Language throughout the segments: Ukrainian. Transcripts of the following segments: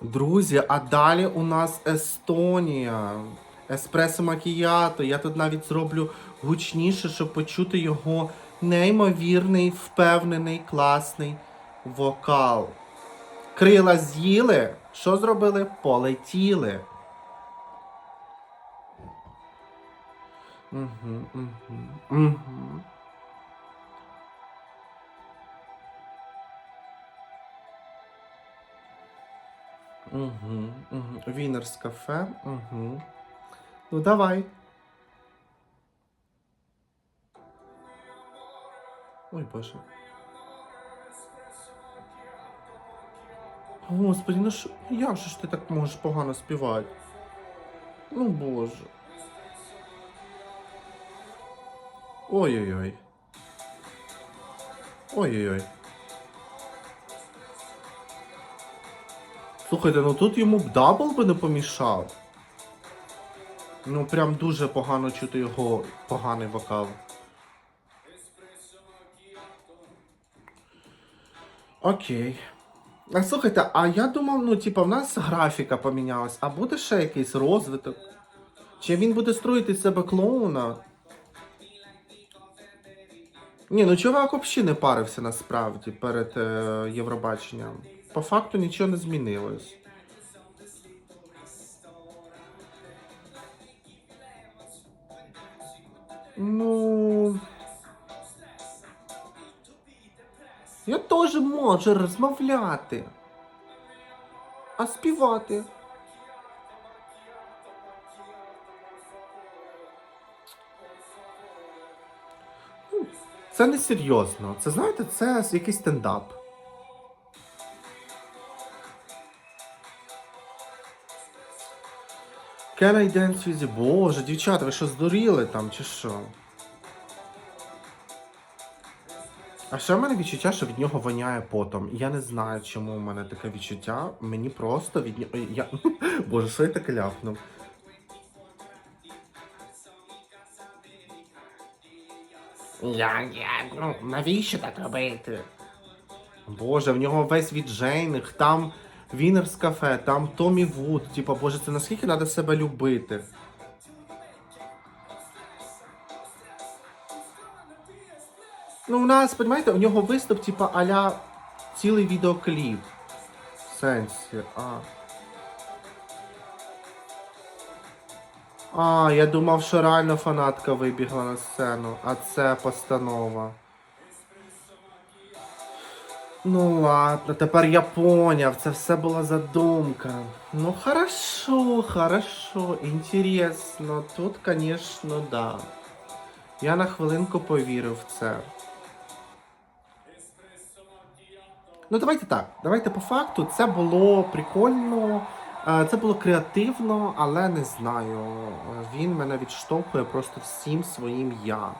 Друзі, а далі у нас Естонія. Еспресо макіято. Я тут навіть зроблю гучніше, щоб почути його неймовірний, впевнений, класний вокал. Крила з'їли. Що зробили? Полетіли. Угу, угу, угу. Угу, угу. Вінерс кафе. Угу. Ну давай. Ой боже. Господи, ну що, як же ж ти так можеш погано співати? Ну боже. Ой-ой-ой. Ой-ой-ой. Слухайте, ну тут йому б дабл би не помішав. Ну прям дуже погано чути його поганий вокал. Окей. А слухайте, а я думав, ну, типа, в нас графіка помінялась, а буде ще якийсь розвиток? Чи він буде строїти з себе клоуна? Ні, ну чувак взагалі не парився насправді перед е, Євробаченням. По факту нічого не змінилось. Ну. Я теж можу розмовляти. А співати. Ну, Це не серйозно. Це знаєте, це якийсь стендап. Can I dance with you? Боже, дівчата, ви що здуріли там чи що? А ще в мене відчуття, що від нього воняє потом. Я не знаю, чому в мене таке відчуття. Мені просто від нього. Я... Боже, що я таке ляпнув? Я, я, ну, навіщо так робити? Боже, в нього весь від Джейних, там Вінерс кафе, там Томі Вуд. Типа, боже, це наскільки треба себе любити. Ну, у нас, понимаєте, у нього виступ, типа, аля цілий відеокліп. В сенсі, а. А, я думав, що реально фанатка вибігла на сцену, а це постанова. Ну ладно, тепер я поняв, це все була задумка. Ну хорошо, хорошо, інтересно. Тут, конечно, да. Я на хвилинку повірив в це. Ну, давайте так. Давайте по факту. Це було прикольно, е, це було креативно, але не знаю. Він мене відштовхує просто всім своїм я.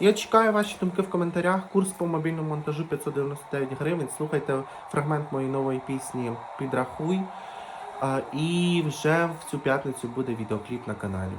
Я чекаю ваші думки в коментарях. Курс по мобільному монтажу 599 гривень. Слухайте фрагмент моєї нової пісні Підрахуй. І вже в цю п'ятницю буде відеокліп на каналі.